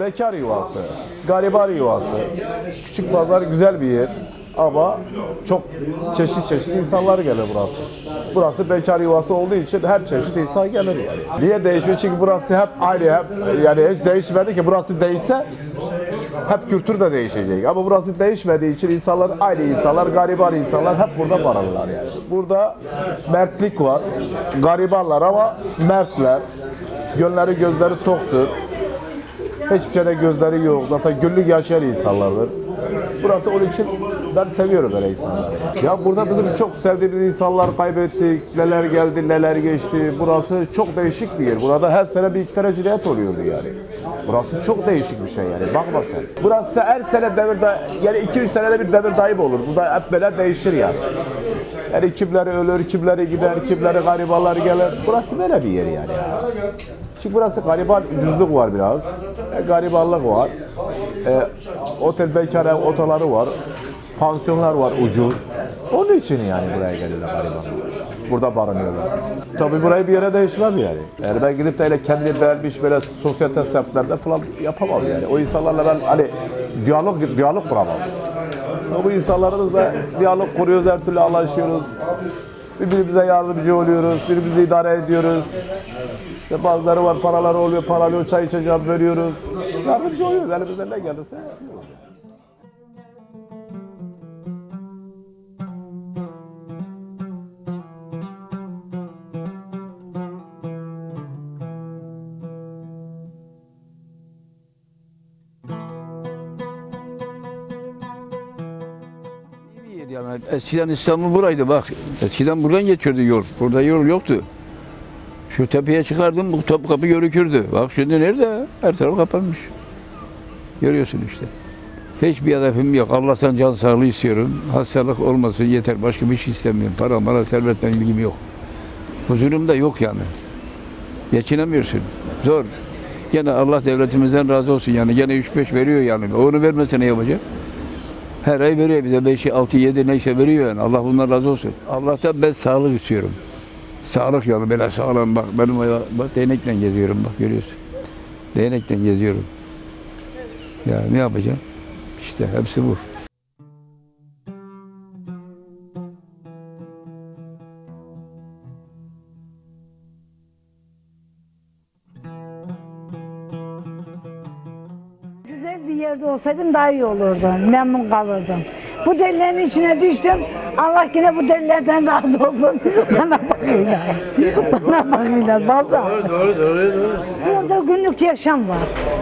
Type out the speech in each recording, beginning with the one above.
bekar yuvası, gariban yuvası. Küçük pazar güzel bir yer ama çok çeşit çeşit insanlar gelir burası. Burası bekar yuvası olduğu için her çeşit insan gelir yani. Niye değişmiyor? Çünkü burası hep aynı, hep yani hiç değişmedi ki burası değişse hep kültür de değişecek. Ama burası değişmediği için insanlar aynı insanlar, gariban insanlar hep burada varırlar yani. Burada mertlik var. Garibanlar ama mertler. Gönleri gözleri toktur. Hiçbir şeyde gözleri yok. Zaten günlük yaşayan insanlardır. Burası onun için ben seviyorum böyle insanları. Ya burada bizim çok sevdiğimiz insanlar kaybettik. Neler geldi, neler geçti. Burası çok değişik bir yer. Burada her sene bir iki tane cinayet oluyordu yani. Burası çok değişik bir şey yani. Bakma sen. Burası her sene devir da yani 200 senede bir devir daim olur. Burada hep böyle değişir yani. Yani kimleri ölür, kimleri gider, kimleri garibanlar gelir. Burası böyle bir yer yani. Şimdi burası gariban ucuzluk var biraz. E, garibanlık var. E, otel bekar ev otaları var. Pansiyonlar var ucuz. Onun için yani buraya geliyorlar garibanlar. Burada barınıyorlar. Tabii burayı bir yere değişmem yani. Yani ben gidip de öyle kendi beğenmiş böyle sosyete semtlerde falan yapamam yani. O insanlarla ben hani diyalog, diyalog kuramam. Bu insanlarla da diyalog kuruyoruz, her türlü anlaşıyoruz. Birbirimize yardımcı oluyoruz, birbirimizi idare ediyoruz. İşte bazıları var, paraları oluyor, paralı çay içeceğim veriyoruz. Yardımcı oluyoruz, elimizden ne gelirse yapıyoruz. Yani. Eskiden İstanbul buraydı bak. Eskiden buradan geçiyordu yol. Burada yol yoktu. Şu tepeye çıkardım bu top kapı görükürdü. Bak şimdi nerede? Her taraf kapanmış. Görüyorsun işte. Hiçbir hedefim yok. Allah'tan can sağlığı istiyorum. Hastalık olmasın yeter. Başka bir şey istemiyorum. Para, mara, servetten ilgim yok. Huzurum da yok yani. Geçinemiyorsun. Zor. Gene Allah devletimizden razı olsun yani. Gene 3-5 veriyor yani. Onu vermese ne yapacak? Her ay veriyor bize 5, 6, 7 neyse veriyor yani. Allah bundan razı olsun. Allah'tan ben sağlık istiyorum. Sağlık yani böyle sağlam bak benim aya- bak değnekle geziyorum bak görüyorsun. Değnekle geziyorum. Ya ne yapacağım? İşte hepsi bu. Güzel bir yerde olsaydım daha iyi olurdu. Memnun kalırdım. Bu delilerin içine düştüm. Allah yine bu delilerden razı olsun. Bana bakıyorlar. Bana bakıyorlar. Vallahi. Doğru, doğru, doğru. Burada günlük yaşam var.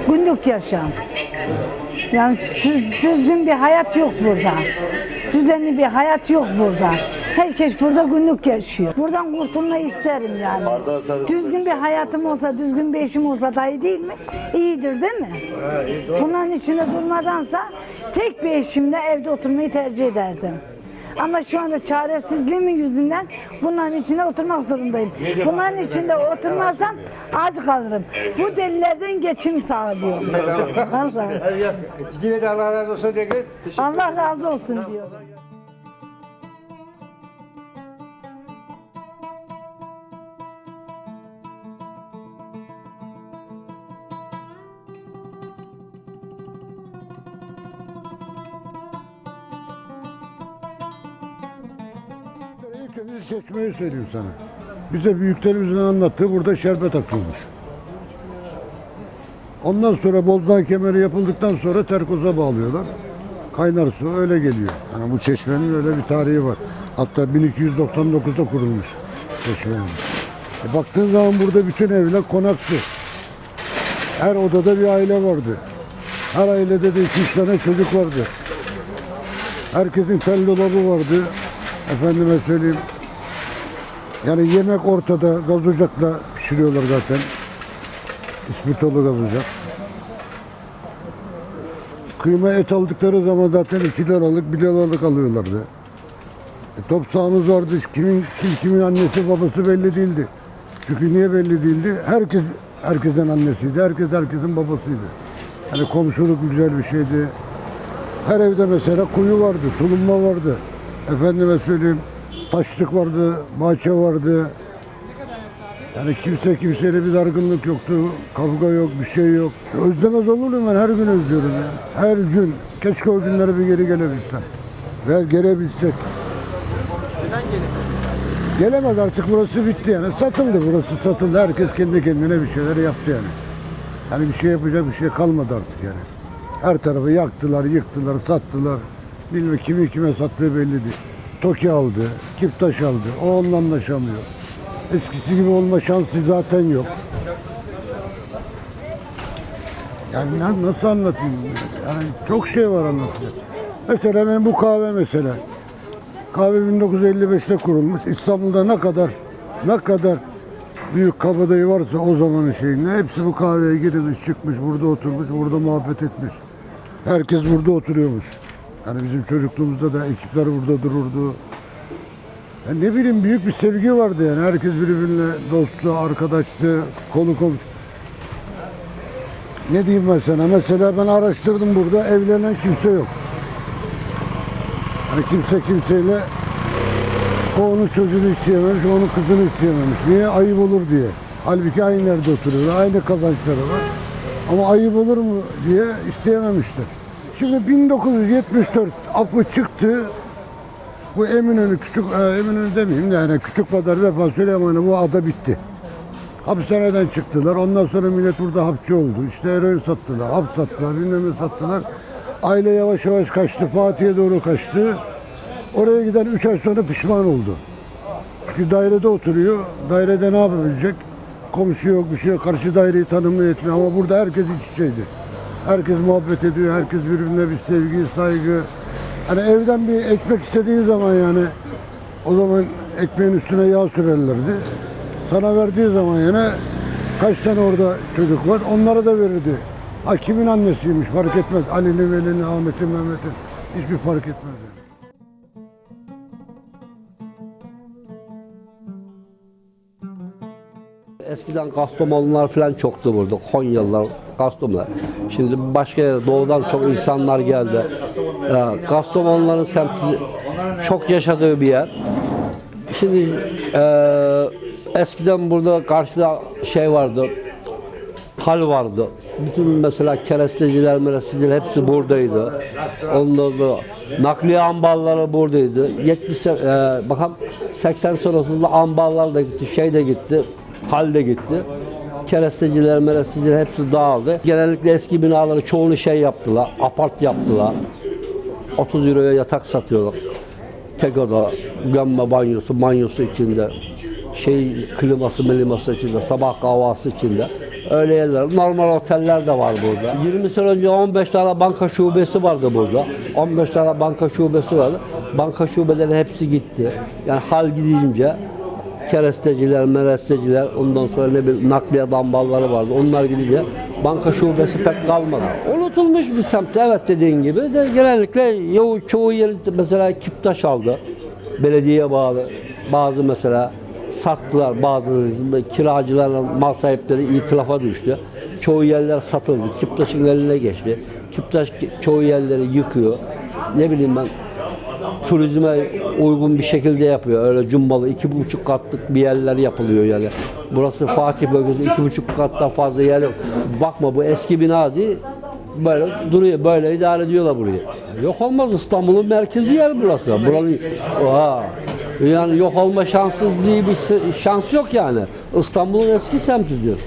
Günlük yaşam. Yani düz- düzgün bir hayat yok burada. Düzenli bir hayat yok burada. Herkes burada günlük yaşıyor. Buradan kurtulmayı isterim yani. Düzgün bir hayatım olsa, düzgün bir eşim olsa daha iyi değil mi? İyidir değil mi? Bunların içinde durmadansa tek bir eşimle evde oturmayı tercih ederdim. Ama şu anda çaresizliğimin yüzünden bunların içinde oturmak zorundayım. Bunların içinde oturmazsam aç kalırım. Bu delilerden geçim sağlıyorum. Vallahi. Yine de Allah razı olsun de git. Allah razı olsun diyor. Önce seçmeyi söyleyeyim sana. Bize büyüklerimizin anlattığı burada şerbet akıyormuş. Ondan sonra Bozdağ kemeri yapıldıktan sonra terkoza bağlıyorlar. Kaynar su öyle geliyor. Hani bu çeşmenin öyle bir tarihi var. Hatta 1299'da kurulmuş çeşmenin. E baktığın zaman burada bütün evler konaktı. Her odada bir aile vardı. Her ailede de iki üç tane çocuk vardı. Herkesin tel dolabı vardı. Efendime söyleyeyim. Yani yemek ortada gaz ocakla pişiriyorlar zaten. İspirtolu gaz ocak. Kıyma et aldıkları zaman zaten 2 liralık 1 liralık alıyorlardı. E, top sahamız vardı. Kimin kim kimin annesi babası belli değildi. Çünkü niye belli değildi? Herkes herkesin annesiydi. Herkes herkesin babasıydı. Yani komşuluk güzel bir şeydi. Her evde mesela kuyu vardı, tulumba vardı. Efendime söyleyeyim, taşlık vardı, bahçe vardı. Yani kimse kimseyle bir dargınlık yoktu. Kavga yok, bir şey yok. Özlemez olur muyum ben? Her gün özlüyorum ya. Her gün. Keşke o günlere bir geri gelebilsem. Ve gelebilsek. Gelemez artık burası bitti yani. Satıldı burası satıldı. Herkes kendi kendine bir şeyler yaptı yani. Yani bir şey yapacak bir şey kalmadı artık yani. Her tarafı yaktılar, yıktılar, sattılar. Bilmiyorum kimi kime sattığı belli değil. Toki aldı, Kiptaş aldı. O onunla anlaşamıyor. Eskisi gibi olma şansı zaten yok. Yani na- nasıl anlatayım? Yani çok şey var anlatacak. Mesela benim bu kahve mesela. Kahve 1955'te kurulmuş. İstanbul'da ne kadar ne kadar büyük kabadayı varsa o zamanın şeyinde hepsi bu kahveye girmiş, çıkmış, burada oturmuş, burada muhabbet etmiş. Herkes burada oturuyormuş. Yani bizim çocukluğumuzda da ekipler burada dururdu. Ya ne bileyim büyük bir sevgi vardı yani. Herkes birbirine dostlu, arkadaştı, konu komşu. Ne diyeyim sana? Mesela ben araştırdım burada evlenen kimse yok. Hani kimse kimseyle o onun çocuğunu isteyememiş, onun kızını isteyememiş. Niye? Ayıp olur diye. Halbuki aynı yerde oturuyorlar, aynı kazançları var. Ama ayıp olur mu diye isteyememişler. Şimdi 1974 afı çıktı. Bu Eminönü küçük, e, Eminönü demeyeyim de yani küçük kadar vefa Süleyman'ı bu ada bitti. Hapishaneden çıktılar. Ondan sonra millet burada hapçı oldu. İşte eroin sattılar, hap sattılar, bilmem ne sattılar. Aile yavaş yavaş kaçtı. Fatih'e doğru kaçtı. Oraya giden 3 ay sonra pişman oldu. Çünkü dairede oturuyor. Dairede ne yapabilecek? Komşu yok, bir şey yok. Karşı daireyi tanımıyor etmiyor. Ama burada herkes iç içeydi. Herkes muhabbet ediyor. Herkes birbirine bir sevgi, saygı. Hani evden bir ekmek istediğin zaman yani o zaman ekmeğin üstüne yağ sürerlerdi. Sana verdiği zaman yani kaç tane orada çocuk var onlara da verirdi. Ha kimin annesiymiş fark etmez. Ali'nin, Veli'nin, Ahmet'in, Mehmet'in hiçbir fark etmez. yani. Eskiden Kastamonular falan çoktu burada. Konyalılar, Kastamonular. Şimdi başka yere doğudan çok insanlar geldi. Ya, Kastamonuların semti çok yaşadığı bir yer. Şimdi eee, eskiden burada karşıda şey vardı. Hal vardı. Bütün mesela keresteciler, meresteciler hepsi buradaydı. Ondan sonra nakliye ambarları buradaydı. 70 e, bakalım 80 sonrasında ambarlar da gitti, şey de gitti, hal de gitti. Keresteciler, meresteciler hepsi dağıldı. Genellikle eski binaları çoğunu şey yaptılar, apart yaptılar. 30 euroya yatak satıyorlar. Tek oda, gömme banyosu, banyosu içinde, şey kliması, miliması içinde, sabah kahvaltısı içinde. Öyle yerler. Normal oteller de var burada. 20 sene önce 15 tane banka şubesi vardı burada. 15 tane banka şubesi vardı. Banka şubeleri hepsi gitti. Yani hal gidince keresteciler, meresteciler, ondan sonra ne bileyim nakliye dambalları vardı. Onlar gidince banka şubesi pek kalmadı. Unutulmuş bir semt evet dediğin gibi de genellikle çoğu yeri mesela Kiptaş aldı. Belediyeye bağlı. Bazı mesela sattılar bazı kiracılarla mal sahipleri itilafa düştü. Çoğu yerler satıldı. Kiptaş'ın eline geçti. Kiptaş çoğu yerleri yıkıyor. Ne bileyim ben turizme uygun bir şekilde yapıyor. Öyle cumbalı iki buçuk katlık bir yerler yapılıyor yani. Burası Fatih bölgesi iki buçuk kattan fazla yer yok. Bakma bu eski bina değil. Böyle duruyor. Böyle idare ediyorlar burayı. Yok olmaz İstanbul'un merkezi yer burası. Buranın Oha. yani yok olma şansı diye bir şans yok yani. İstanbul'un eski semtidir.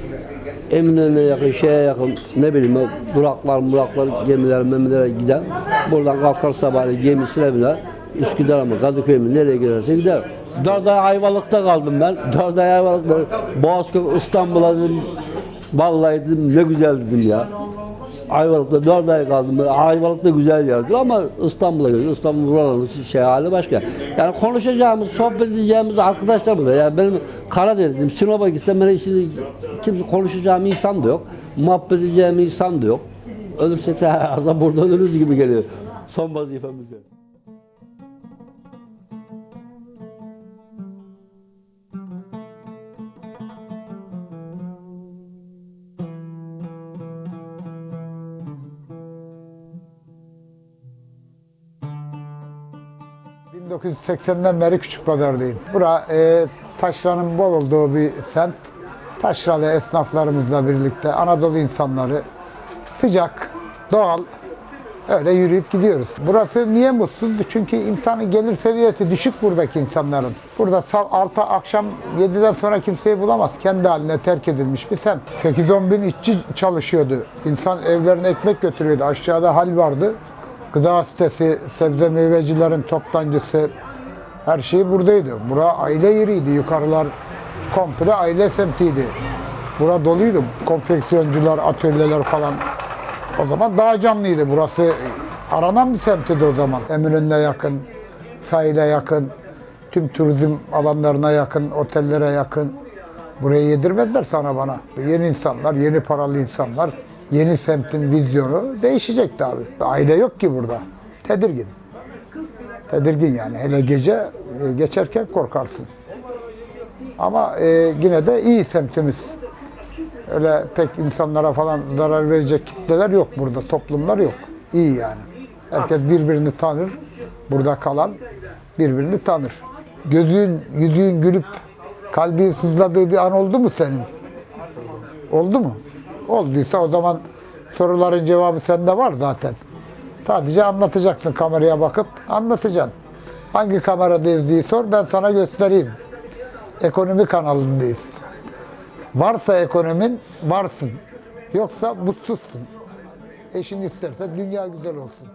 Eminönü'ne yakın, şeye yakın, ne bileyim duraklar, muraklar, gemiler, memilere giden. Buradan kalkar sabahleyin gemisine biner. Üsküdar mı, Kadıköy mü, nereye giderse gider. Dört ay Ayvalık'ta kaldım ben. Dört ay Ayvalık'ta. Boğazköy, İstanbul'a dedim. Vallahi dedim ne güzel dedim ya. Ayvalık'ta dört ay kaldım. Ben. Ayvalık da güzel yerdir ama İstanbul'a göre İstanbul buranın şey hali başka. Yani konuşacağımız, sohbet edeceğimiz arkadaşlar da. Yani benim Karadeniz'im, Sinop'a gitsem ben şimdi kimse konuşacağım insan da yok. Muhabbet edeceğim insan da yok. Ölürsek azam buradan ölürüz gibi geliyor. Son vazifemizde. Hı. 1980'den beri Küçük Pazar'dayım. Bura e, taşranın bol olduğu bir semt. taşralı esnaflarımızla birlikte Anadolu insanları sıcak, doğal öyle yürüyüp gidiyoruz. Burası niye mutsuz? Çünkü insanın gelir seviyesi düşük buradaki insanların. Burada altı akşam 7'den sonra kimseyi bulamaz. Kendi haline terk edilmiş bir semt. 8-10 bin işçi çalışıyordu. İnsan evlerine ekmek götürüyordu. Aşağıda hal vardı. Gıda sitesi, sebze meyvecilerin toptancısı, her şey buradaydı. Bura aile yeriydi. Yukarılar komple aile semtiydi. Bura doluydu. Konfeksiyoncular, atölyeler falan. O zaman daha canlıydı. Burası aranan bir semtiydi o zaman. Eminönü'ne yakın, sahile yakın, tüm turizm alanlarına yakın, otellere yakın. Burayı yedirmezler sana bana. Yeni insanlar, yeni paralı insanlar, yeni semtin vizyonu değişecekti abi. Aile yok ki burada. Tedirgin. Tedirgin yani. Hele gece e, geçerken korkarsın. Ama e, yine de iyi semtimiz. Öyle pek insanlara falan zarar verecek kitleler yok burada, toplumlar yok. İyi yani. Herkes birbirini tanır. Burada kalan birbirini tanır. Gözün, yüzün gülüp kalbin sızladığı bir an oldu mu senin? Oldu mu? Olduysa o zaman soruların cevabı sende var zaten. Sadece anlatacaksın kameraya bakıp anlatacaksın. Hangi kameradayız diye sor ben sana göstereyim. Ekonomi kanalındayız. Varsa ekonomin varsın. Yoksa mutsuzsun. Eşin isterse dünya güzel olsun.